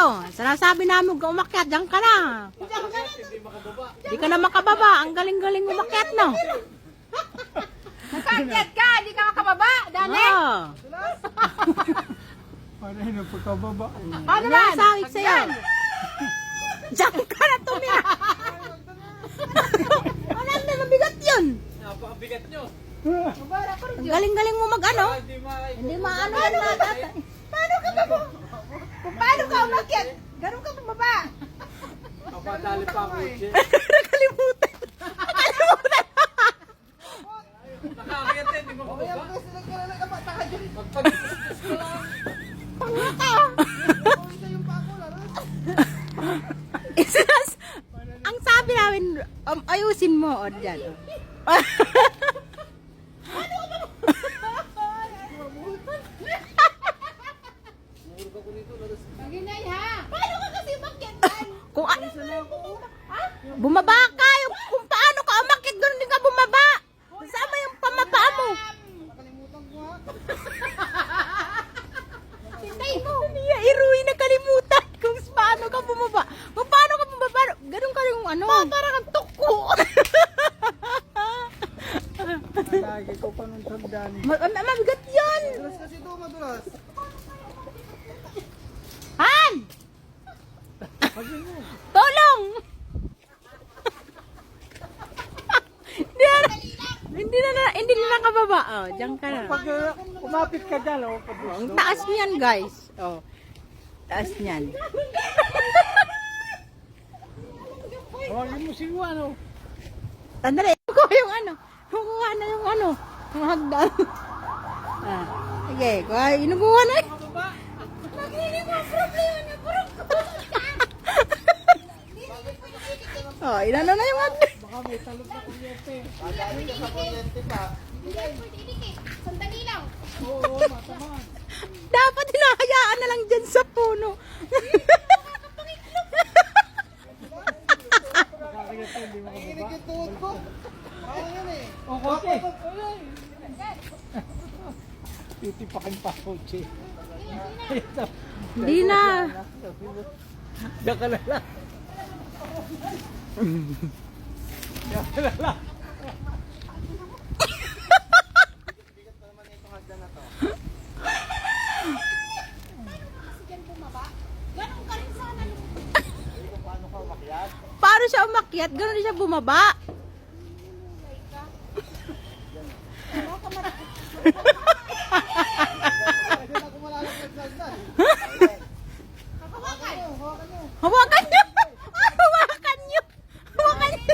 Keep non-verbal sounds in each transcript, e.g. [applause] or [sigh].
oh. Sinasabi namin kung umakyat, diyan ka na. Hindi ka na makababa. Ang galing-galing umakyat, no? Nakakyat ka, hindi ka makababa, Dani. Oo. Paano yun ang pagkababa? Paano Ano man? ang sahig sa'yo? Diyan ka na tumira. Ano na mabigat yun? Napakabigat nyo. Ang galing-galing mo mag ano? Hindi ma... Hindi maano yan. Paano ka ba? Kung paano ka umakyat? Ganun ka bumaba. Papadali pa ako. Che. [laughs] Nakalimutan. Nakalimutan. Nakakakit eh, hindi mo kababa. Magpag... Isas, ang sabi namin, um, ayusin mo, o dyan. [laughs] o. Maginay ha. Paano ka kasi umakyat dan? Kung ano, bumaba ka, yung, kung paano ka umakit, doon din ka bumaba. Sama yung pamaba mo. Hintay mo. Niya, iruin na kalimutan kung paano ka bumaba. Kung paano ka bumaba, ganun ka yung ano. Parang kang tuko. Lagi ko pa nung tandaan. Ma- ma- mabigat yan. Madulas. Han! Tulong! hindi na, hindi na, hindi na nakababa. Oh, diyan ka na. Pag uh, umapit ka dyan, oh, pag Ang taas niyan, guys. Oh. Taas niyan. Tawagin mo si Juan, oh. Tandali. [laughs] Kuha yung ano. Kuha na yung ano. Yung hagdan. Ah. Sige, kuha. Inukuha na. Maginay mo ang problema niya. Puro Oh, inano na yung hagdan. Baka may talog na kuryente. Sandali lang. Oo, matamaan. Dapat hinahayaan na lang dyan sa puno. Kakayat hindi mo kababa. Oh, konti. [laughs] Titipakin pa ako, che. Hindi na. Diyan ka na lang. Diyan ka na lang. Ganun ka rin sana. Paano siya umakyat? Ganun din siya bumaba. Hawakan niyo! Hawakan niyo! Hawakan niyo!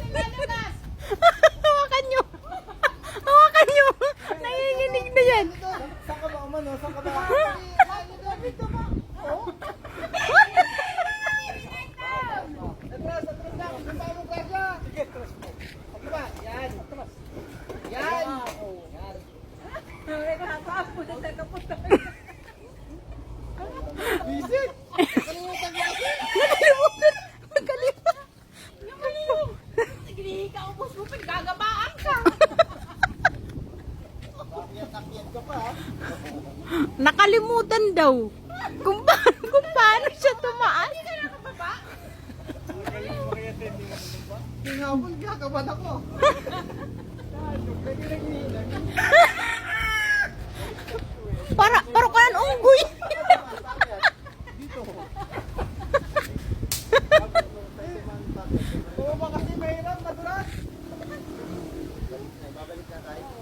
Hawakan niyo! Hawakan niyo! Nanginginig na yan. Saan ka ba umano? Saan ka ba? Atras, atras lang. Kung paano ka dyan? Sige, atras mo. Sige ba? Yan. Atras. Yan. Yan. Visit! Nakalimutan. Nakalimutan! Sige, ka ubos mo. Pinagagabaan ka. Ka. Nakalimutan daw. Kung paano, kung paano siya tumaan. Nakababa. Tingawon ka, kaban ako. Para, [laughs] para ka ng unggoy.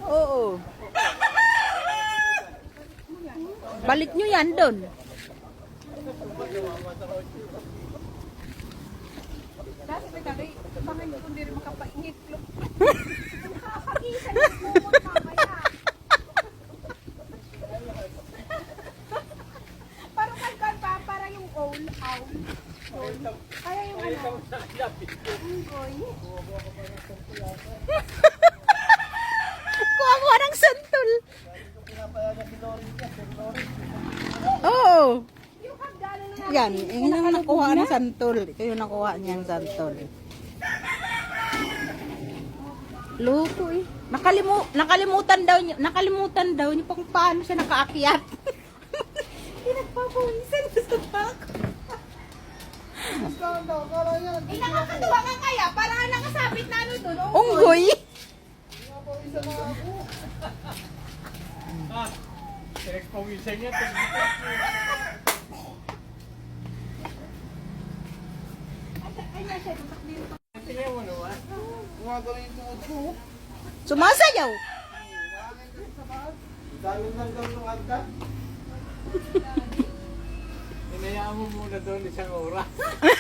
Oo. Balik nyo yan doon. Dati may kari. Mga hindi ko hindi rin makapaingit. Nakakagisa yung kumot mamaya. Parang kalkan pa, parang yung Kaya yung ano, unggoy. Kuha-kuha ng santol. Oo. Yan, yun ang nakuha ng santol. Ito yung nakuha niyang santol. Loko eh. Nakalimu nakalimutan daw niya, nakalimutan daw niya kung paano siya nakaakyat. [laughs] Pinagpapawisan sa bako. Ano daw? Akala niya, Eh, nakakatuwa ka kaya. Para nakasabit na ano dun. Oh, Unggoy. Pinapawisan na ako. Ah, pinagpawisan niya. Tingnan mo naman. Gumagano yung tuhod ko. Sumasayaw. Dami lang daw yung agda. Hinayaan mo muna doon isang oras.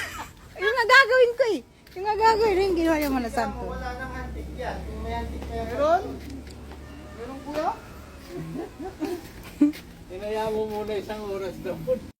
[laughs] Yung nga gagawin ko eh. Yung nga gagawin rin, ginawa yung mga Tama, santo. Wala nang antik yan. Kung may antik. Meron? Meron kuya? [laughs] Hinayaan mo muna isang oras doon.